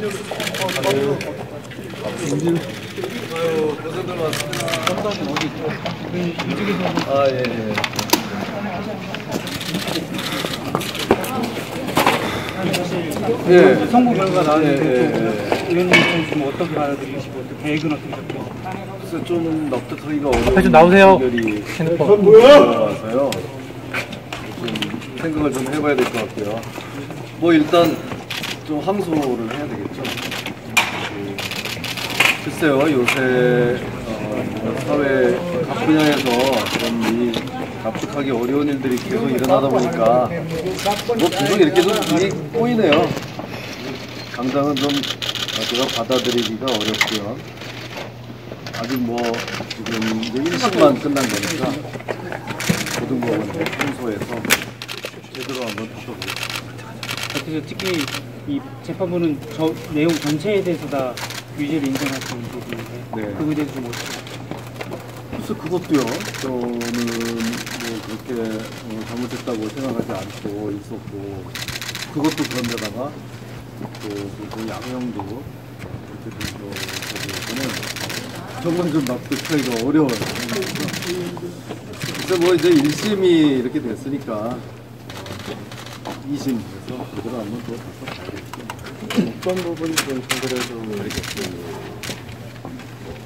아유, 고생들 많습니다. 감사는 어디 있죠? 이쪽에서. 아, 예, 예. 예. 선거 결과 나왔는데 예, 예, 좀 의원님 좀 어떻게 받아들이시고 또 계획은 어떻게 잡고 좀 납득하기가 어려운 앞에 좀 나오세요. 의견이 핸드폰. 좀 생각을 좀 해봐야 될 것 같고요. 뭐 일단 좀 항소를 해야 되겠죠. 그, 글쎄요, 요새 어, 뭐 사회 각 분야에서 그런 이 납득하기 어려운 일들이 계속 일어나다 보니까 뭐 계속 이렇게 좀 일이 꼬이네요. 당장은 좀 제가 받아들이기가 어렵고요. 아직 뭐 지금 이제 1심만 끝난 거니까 고등법원 항소에서 제대로 한번 다뤄보겠습니다. 특히 이 재판부는 저 내용 전체에 대해서 다 유죄를 인정하시는 부분인데 네. 그거에 대해서 좀 어떻게 글쎄 그것도요. 저는 뭐 그렇게 어, 잘못했다고 생각하지 않고 있었고 그것도 그런데다가 또그 양형도 그렇게 된거 보고는 정말 좀 납득하기가 어려워요. 글쎄 뭐 이제 1심이 이렇게 됐으니까 2심에서 그대로 한번 더 다시 봐야겠죠. 어떤 부분이 좀 상대적으로 이렇게 그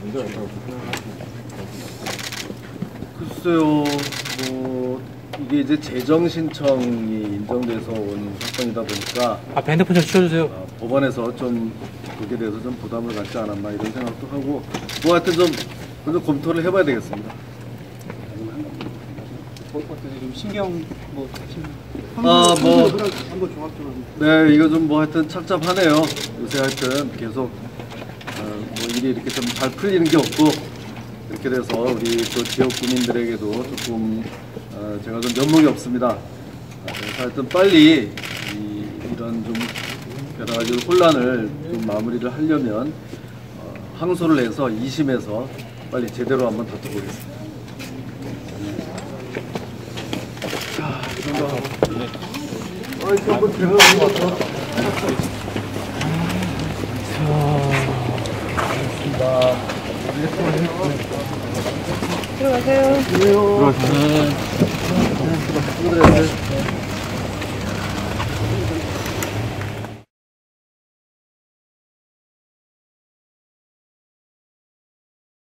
문제가 있다고 생각하시나요? 글쎄요, 뭐 이게 이제 재정 신청이 인정돼서 온 사건이다 보니까 앞에 핸드폰 좀 치워주세요. 아, 법원에서 좀 거기에 대해서 좀 부담을 갖지 않았나 이런 생각도 하고 뭐 하여튼 좀, 좀 검토를 해봐야 되겠습니다. 뭐 어떻게 좀 신경 뭐 신- 아, 뭐, 네, 이거 좀 뭐 하여튼 착잡하네요. 요새 하여튼 계속, 어, 뭐 일이 이렇게 좀 잘 풀리는 게 없고, 이렇게 돼서 우리 또 지역 구민들에게도 조금, 어, 제가 좀 면목이 없습니다. 아, 그래서 하여튼 빨리 이, 이런 좀 여러 가지 혼란을 좀 마무리를 하려면, 어, 항소를 해서 2심에서 빨리 제대로 한번 다퉈보겠습니다. 들어가세요. 들어가세요.